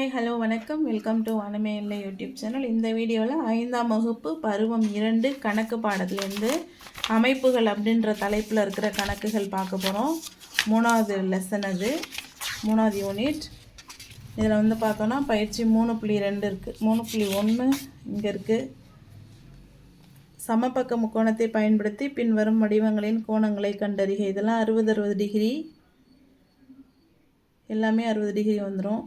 Hi hello வணக்கம். Welcome to வனமே இல்லை யூடியூப் சேனல் இந்த வீடியோவில் ஐந்தாம் வகுப்பு பருவம் இரண்டு கணக்கு பாடத்துலேருந்து அமைப்புகள் அப்படின்ற தலைப்பில் இருக்கிற கணக்குகள் பார்க்க போகிறோம் மூணாவது லெசன் அது. மூணாவது யூனிட் இதில் வந்து பார்த்தோன்னா பயிற்சி மூணு புள்ளி ரெண்டு இருக்குது மூணு புள்ளி ஒன்று இங்கே இருக்குது சமபக்க முக்கோணத்தை பயன்படுத்தி பின்வரும் வடிவங்களின் கோணங்களை கண்டறிக. இதெல்லாம் அறுபது அறுபது டிகிரி எல்லாமே அறுபது டிகிரி வந்துடும்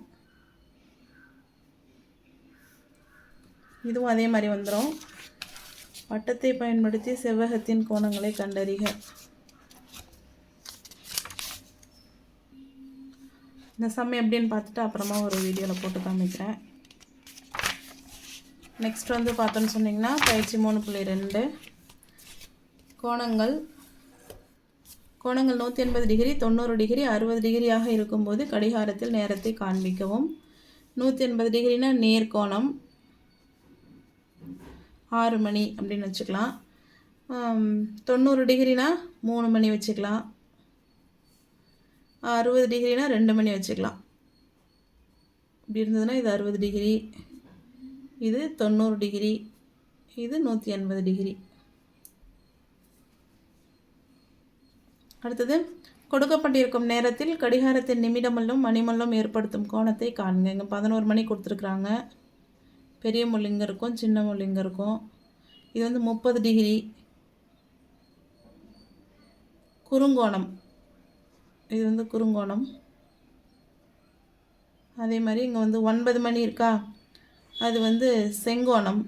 இதுவும் அதே மாதிரி வந்துடும் வட்டத்தை பயன்படுத்தி செவ்வகத்தின் கோணங்களை கண்டறிக. இந்த சம் எப்படின்னு பார்த்துட்டு அப்புறமா ஒரு வீடியோவில் போட்டு காமிக்கிறேன். நெக்ஸ்ட் வந்து பார்த்தோன்னு சொன்னிங்கன்னா பயிற்சி மூணு புள்ளி ரெண்டு. கோணங்கள். கோணங்கள் நூற்றி எண்பது டிகிரி தொண்ணூறு டிகிரி அறுபது டிகிரியாக இருக்கும்போது கடிகாரத்தில் நேரத்தை காண்பிக்கவும். நூற்றி எண்பது டிகிரினா நேர்கோணம். ஆறு மணி அப்படின்னு வச்சுக்கலாம். தொண்ணூறு டிகிரினா மூணு மணி வச்சுக்கலாம். அறுபது டிகிரினா ரெண்டு மணி வச்சுக்கலாம். இப்படி இருந்ததுன்னா இது அறுபது டிகிரி. இது தொண்ணூறு டிகிரி. இது நூற்றி எண்பது டிகிரி. அடுத்தது கொடுக்கப்பட்டிருக்கும் நேரத்தில் கடிகாரத்தின் நிமிடமல்லும் மணிமல்லும் ஏற்படுத்தும் கோணத்தை காண்க. இங்கே பதினோரு மணி கொடுத்துருக்குறாங்க. பெரிய முள்ளிங்க இருக்கும் சின்ன முள்ளிங்க இருக்கும். இது வந்து முப்பது டிகிரி குறுங்கோணம். இது வந்து குறுங்கோணம். அதே மாதிரி இங்கே வந்து ஒன்பது மணி இருக்கா? அது வந்து செங்கோணம்.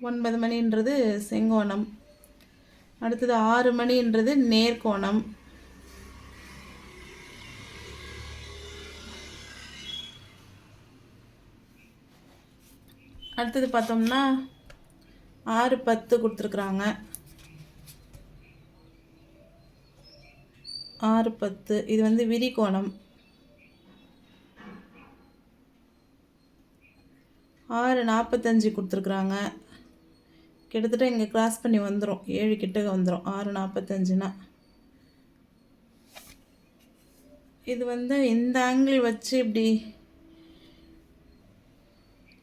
ஒன்பது மணின்றது செங்கோணம். அடுத்தது ஆறு மணின்றது நேர்கோணம். அடுத்தது பார்த்தோம்னா ஆறு பத்து கொடுத்துருக்குறாங்க. ஆறு பத்து. இது வந்து விரிகோணம் ஆறு நாற்பத்தஞ்சு கொடுத்துருக்குறாங்க. கிட்டத்தட்ட இங்கே கிராஸ் பண்ணி வந்துடும் ஏழு கிட்டக்க வந்துடும் ஆறு நாற்பத்தஞ்சுனா. இது வந்து இந்த ஆங்கிள் வச்சு இப்படி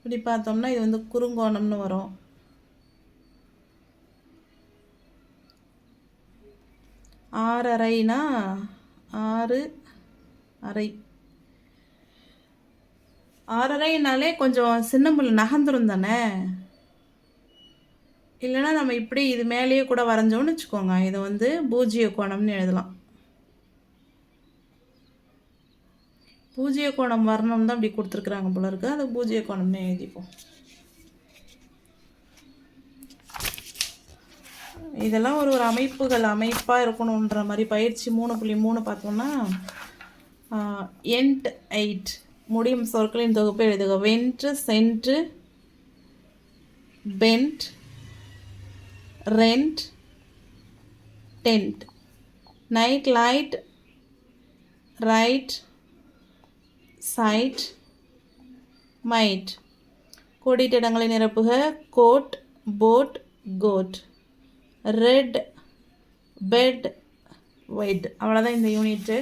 இப்படி பார்த்தோம்னா இது வந்து குறுங்கோணம்னு வரும். ஆறரைனா ஆறு அரை. ஆறரைனாலே கொஞ்சம் சின்ன முள் நகர்ந்துரும் தானே? இல்லைன்னா நம்ம இப்படி இது மேலேயே கூட வரைஞ்சோம்னு வச்சுக்கோங்க. இதை வந்து பூஜ்ஜிய கோணம்னு எழுதலாம். பூஜ்ய கோணம் வரணும் தான் அப்படி கொடுத்துருக்குறாங்க போல இருக்கு. அதை பூஜ்ய கோணம்னு எழுதிப்போம். இதெல்லாம் ஒரு ஒரு அமைப்புகள் அமைப்பாக இருக்கணுன்ற மாதிரி பயிற்சி மூணு புள்ளி மூணு பார்த்தோம்னா எண்ட் எயிட் முடியும் சொற்களின் தொகுப்பை எழுதுக. வென்று சென்று bent rent tent night light right side might கோடிட்ட இடங்களை நிரப்புக. Coat boat coat red bed white அவ்வளோதான் இந்த யூனிட்டு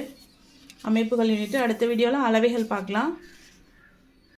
அமைப்புகள் யூனிட்டு அடுத்த வீடியோவில் அளவைகள் பார்க்கலாம்.